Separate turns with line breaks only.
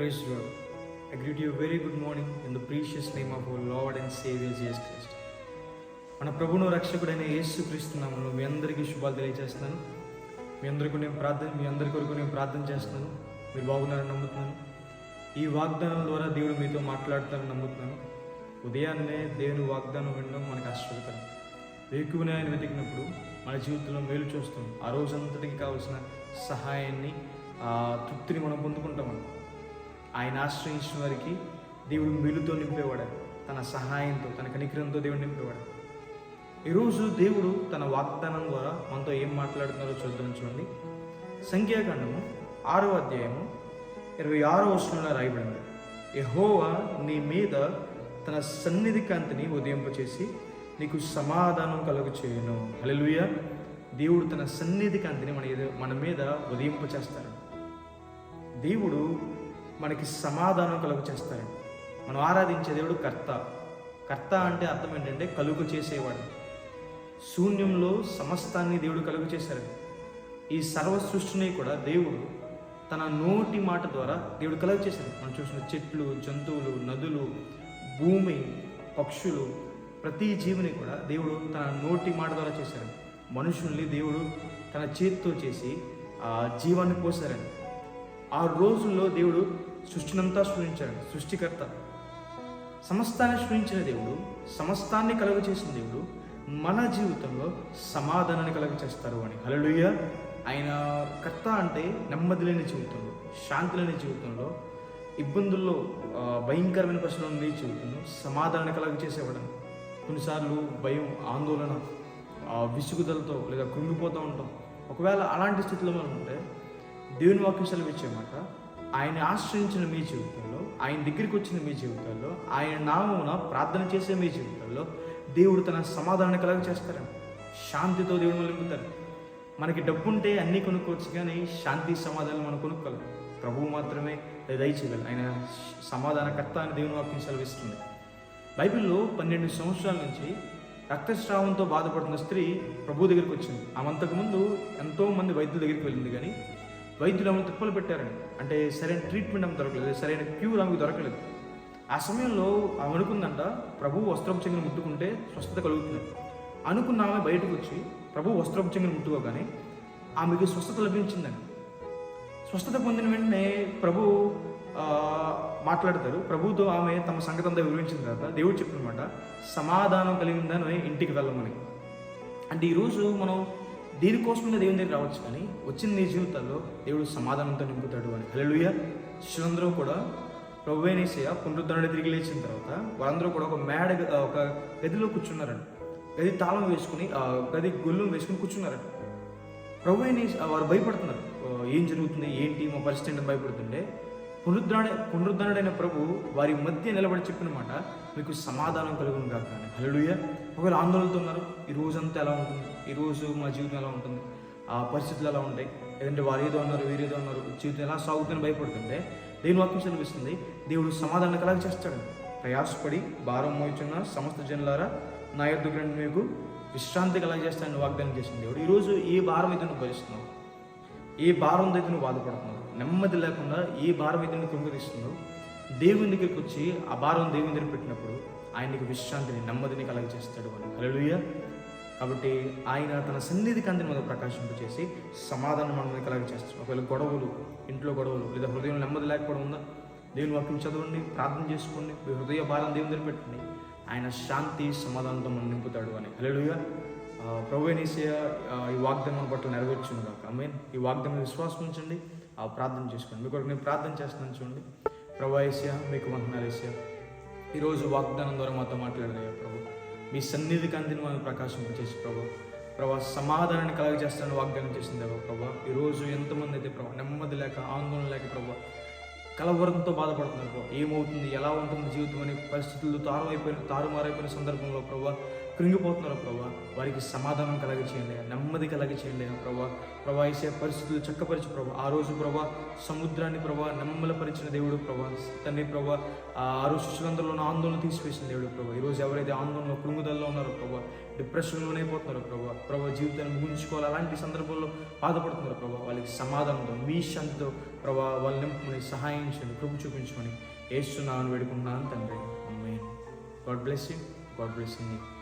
Praise the I greet you very good morning in the precious name of lord and saviour Jesus and మన ప్రభును రక్షకుడైన యేసు క్రీస్తున్నాము మీ అందరికీ శుభాలు తెలియజేస్తున్నాను. మీ అందరికీ నేను ప్రార్థన మీ అందరి కొరకు నేను ప్రార్థన చేస్తున్నాను. మీరు బాగున్నారని నమ్ముతున్నాను. ఈ వాగ్దానం ద్వారా దేవుడు మీతో మాట్లాడుతారని నమ్ముతున్నాను. ఉదయాన్నే దేవుని వాగ్దానం వినడం మనకు ఆశ్చర్యకరం. వేకువనే ఆయన వెతికినప్పుడు మన జీవితంలో మేలు చూస్తాం. ఆ రోజంతటికి కావాల్సిన సహాయాన్ని ఆ తృప్తిని మనం పొందుకుంటాం ఆయన ఆశ్రయించిన వారికి దేవుడు మేలుతో నింపేవాడు. తన సహాయంతో తన కనికరంతో దేవుడు నింపేవాడు. ఈరోజు దేవుడు తన వాగ్దానం ద్వారా మనతో ఏం మాట్లాడుతున్నారో చూద్దాం చూడండి. సంఖ్యాకాండము ఆరో అధ్యాయము ఇరవై ఆరో వర్షంలో రాయబడింది. యహోవా నీ మీద తన సన్నిధి కాంతిని ఉదయింపచేసి నీకు సమాధానం కలుగు చేయను హలలుయ దేవుడు తన సన్నిధి కాంతిని మన మన మీద ఉదయింపచేస్తాడు. దేవుడు మనకి సమాధానం కలుగు చేస్తాడు. మనం ఆరాధించే దేవుడు కర్త. కర్త అంటే అర్థం ఏంటంటే కలుగు చేసేవాడు. శూన్యంలో సమస్తాన్ని దేవుడు కలుగు చేశాడు. ఈ సర్వ సృష్టిని కూడా దేవుడు తన నోటి మాట ద్వారా దేవుడు కలుగు చేశాడు. మనం చూసిన చెట్లు జంతువులు నదులు భూమి పక్షులు ప్రతి జీవిని కూడా దేవుడు తన నోటి మాట ద్వారా చేశాడు. మనుషుల్ని దేవుడు తన చేతితో చేసి ఆ జీవాన్ని పోసారని ఆ రోజుల్లో దేవుడు సృష్టినంతా సృష్టించాడు సృష్టికర్త. సమస్తాన్ని సృష్టించిన దేవుడు సమస్తాన్ని కలుగ చేసిన దేవుడు మన జీవితంలో సమాధానాన్ని కలుగ చేస్తారు అని. హలలుయ్య ఆయన కర్త అంటే నెమ్మది లేని జీవితంలో శాంతి లేని జీవితంలో ఇబ్బందుల్లో భయంకరమైన ప్రశ్నలు ఉన్న జీవితంలో సమాధానాన్ని కలుగ చేసేవాడు. కొన్నిసార్లు భయం ఆందోళన విసుగుదలతో లేదా కృంగిపోతూ ఉంటాం. ఒకవేళ అలాంటి స్థితిలో మనం ఉంటే దేవుని వాక్యం సెలవిచ్చే మాట ఆయన ఆశ్రయించిన మీ జీవితంలో ఆయన దగ్గరికి వచ్చిన మీ జీవితాల్లో ఆయన నామమున ప్రార్థన చేసే మీ జీవితాల్లో దేవుడు తన సమాధానాన్ని కలగ చేస్తారని శాంతితో దేవుడు నింపుతారు మనకి డబ్బుంటే అన్నీ కొనుక్కోవచ్చు కానీ శాంతి సమాధానం మనం కొనుక్కోలేము ప్రభువు మాత్రమే దయచేయగలరు ఆయన సమాధానకర్త అని దేవుని వాక్యం సెలవిస్తుంది. బైబిల్లో పన్నెండు సంవత్సరాల నుంచి రక్తస్రావంతో బాధపడుతున్న స్త్రీ ప్రభు దగ్గరికి వచ్చింది. ఆమె ముందు ఎంతో మంది వైద్యుల దగ్గరికి వెళ్ళింది కానీ వైద్యులు ఆమెను తిప్పలు పెట్టారని? అంటే సరైన ట్రీట్మెంట్ ఆమె దొరకలేదు సరైన క్యూర్ ఆమెకు దొరకలేదు. ఆ సమయంలో ఆమె అనుకుందంట ప్రభు వస్త్రం చెంగును ముట్టుకుంటే స్వస్థత కలుగుతుంది. అనుకున్న ఆమె బయటకు వచ్చి ప్రభు వస్త్రం చెంగును ముట్టుకోగానే ఆమెకి స్వస్థత లభించిందని. స్వస్థత పొందిన వెంటనే ప్రభు మాట్లాడతారు. ప్రభుతో ఆమె తమ సంగతి అంతా వివరించిన తర్వాత దేవుడు చెప్పినమాట సమాధానం కలిగిందని ఇంటికి వెళ్ళమని. అంటే ఈరోజు మనం దీనికోసమే దేవుని దగ్గర రావచ్చు కానీ వచ్చిన నీ జీవితాల్లో దేవుడు సమాధానంతో నింపుతాడు అని. హలలుయ శిష్యులందరూ కూడా ప్రభువేనేసయ పునరుద్ధరణ తిరిగి లేచిన తర్వాత వాళ్ళందరూ కూడా ఒక మేడ ఒక గదిలో కూర్చున్నారండి గది తాళం వేసుకుని గది గొల్లు వేసుకుని కూర్చున్నారండి ప్రభు వారు భయపడుతున్నారు. ఏం జరుగుతుంది? ఏంటి? మా పరిస్థితి ఏంటని భయపడుతుంటే పునరుద్ధరణ పునరుద్ధరణుడైన ప్రభు వారి మధ్య నిలబడి చెప్పిన మాట మీకు సమాధానం కలుగును కాక అని. ఒకవేళ ఆందోళనతో ఉన్నారు ఈ రోజంతా ఎలా ఉంటుంది? ఈ రోజు మా జీవితం ఎలా ఉంటుంది? ఆ పరిస్థితులు ఎలా ఉంటాయి? లేదంటే వారు ఏదో ఉన్నారు వీరేదో ఉన్నారు జీవితం ఎలా సాగుతుందని భయపడుతుంటే దేని వాక్యం చదివిస్తుంది దేవుడు సమాధానం కలగ చేస్తాడు. ప్రయాసపడి భారం మోచున్న సమస్త జనులారా నా యొద్దకు రండి మీకు విశ్రాంతి కలగజేస్తానని వాగ్దానం చేసిన దేవుడు. ఈరోజు ఏ భారం అయితే నువ్వు భరిస్తున్నావు? ఏ భారం అయితే నువ్వు బాధపడుతున్నావు? నెమ్మది లేకుండా ఏ భారం అయితే నువ్వు కృంగరిస్తున్నావు దేవుని దగ్గరికి వచ్చి ఆ భారం దేవుని దగ్గర పెట్టినప్పుడు ఆయనకి విశ్రాంతిని నెమ్మదిని కలగజేస్తాడు అని. హల్లెలూయా. కాబట్టి ఆయన తన సన్నిధి కాంతిని మీద ప్రకాశింపచేసి సమాధానం మన మీద కలగజేస్తాడు. ఒకవేళ గొడవలు ఇంట్లో గొడవలు లేదా హృదయం నెమ్మది లేకపోవడం ఉందా? దేవుని వాక్యం చదవండి ప్రార్థన చేసుకోండి మీ హృదయ భారం దేవుని పెట్టండి. ఆయన శాంతి సమాధానంతో మనం నింపుతాడు అని. ప్రభు అనేసయ ఈ వాగ్దానం పట్ల నెరవేర్చును కాక ఐ మీన్ ఈ వాగ్దానం విశ్వాసం ఉంచండి ఆ ప్రార్థన చేసుకోండి. మీ కొరకు నేను ప్రార్థన చేస్తున్నాను చూడండి. ప్రభు ఏసయ మీకు వందనాలు ఏసయ ఈరోజు వాగ్దానం ద్వారా మాతో మాట్లాడినయ్యా ప్రభు. మీ సన్నిధి కాంతిని మనం ప్రకాశింపచేసి ప్రభు. ప్రభా సమాధానాన్ని కలగజేస్తానని వాగ్దానం చేసింది ప్రభా. ఈరోజు ఎంతమంది అయితే ప్రభా నెమ్మది లేక ఆందోళన లేక ప్రభా కలవరంతో బాధపడుతున్నారు ప్రభా. ఏమవుతుంది ఎలా ఉంటుంది జీవితం అనే పరిస్థితులు తారుమైపోయిన తారుమారైపోయిన సందర్భంలో ప్రభా కృంగిపోతున్నారో ప్రభా. వారికి సమాధానం కలగ చేయండి నెమ్మది కలగ చేయండి ప్రభా ప్రభా వేసే పరిస్థితులు చక్కపరిచి ప్రభా. ఆ రోజు ప్రభా సముద్రాన్ని ప్రభా నెమ్మలపరిచిన దేవుడు ప్రభా. తండ్రి ప్రభా ఆ రోజు శిష్యులందరిలో ఉన్న ఆందోళన తీసివేసిన దేవుడు ప్రభా. ఈరోజు ఎవరైతే ఆందోళన కృంగుదల్లో ఉన్నారో ప్రభా డిప్రెషన్లోనే పోతున్నారో ప్రభా. ప్రభా జీవితాన్ని ముగించుకోవాలి. అలాంటి సందర్భంలో బాధపడుతున్నారు ప్రభా. వాళ్ళకి సమాధానంతో మీ శాంతితో ప్రభా వాళ్ళ నింపుకొని సహాయం చేయండి చూపించుకొని. చూపించమని ఏస్తున్నాను వేడుకుంటున్నాను తండ్రి. అమ్మాయి God bless you. God bless you.